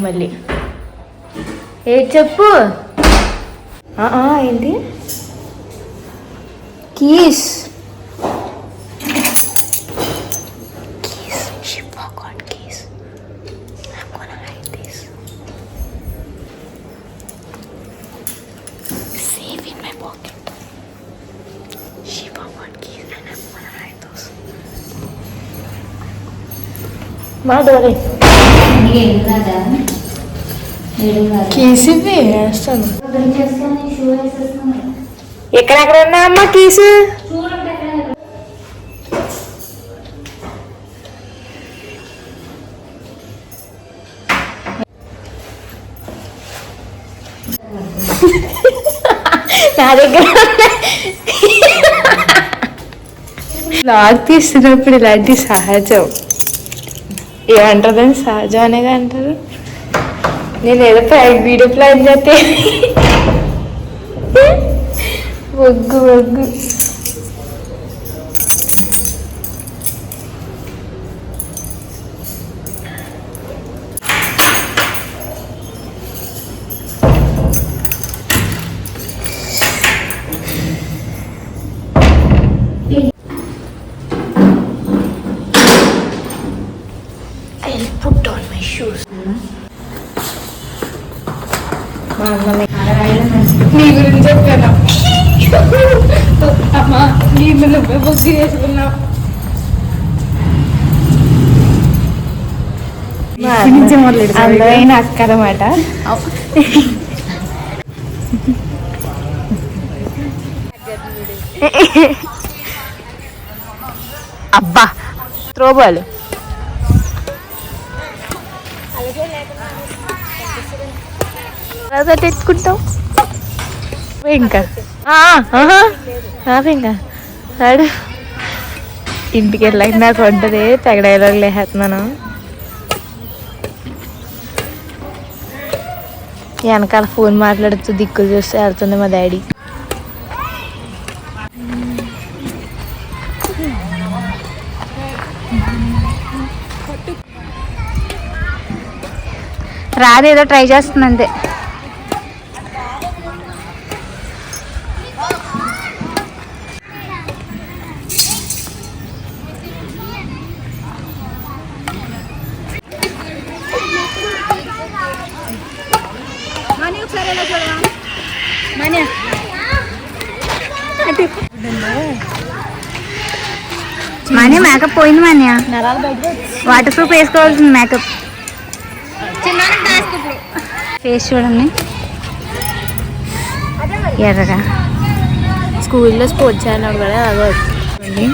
మళ్ళీ. ఏ చెప్పు. ఏంటి? Keys. Keys she forgot keys I'm gonna hide this safe in my pocket she forgot keys and I'm gonna hide those మా డోరే నీకు ఏడున్నదా ఏడున్నదా keys ఇవి వేస్తాను. చేసుకొని షూ వేసేసుకుని ఎక్కడెక్కడ ఉన్నా అమ్మ కీస్? నా దగ్గర బ్లాగ్ తీస్తున్నప్పుడు ఇలాంటి సహజం. ఏమంటారని సహజం అనేగా అంటారు నేను ఏదో ప్లాన్ వీడియో ప్లాన్ చేస్తే Vaggu Vaggu. I'll put on my shoes. నీ గురించి చెప్పాను? అమ్మా నీళ్ళు నువ్వే బొగ్గు చేసుకున్నావు అందమైన అక్క అనమాట అబ్బా త్రోబాలు. ఎలా తెచ్చుకుంటావు ఇంకా. ఇంకా. వాడు ఇంటికి వెళ్ళాక నాకు ఉంటుంది తెగ డైలాగ్ వెనకాల ఫోన్ మాట్లాడుతూ దిక్కులు చూస్తే వెళ్తుంది మా డాడీ. రాదు ఏదో ట్రై చేస్తుంది అంతే మనీ మేకప్ పోయింది మనీ వాటర్ ప్రూఫ్ వేసుకోవాల్సింది మేకప్ ఫేస్ చూడండి. ఎర్రగా. స్కూల్లో స్పోర్ట్స్ అయినప్పుడు కూడా అదే వచ్చింది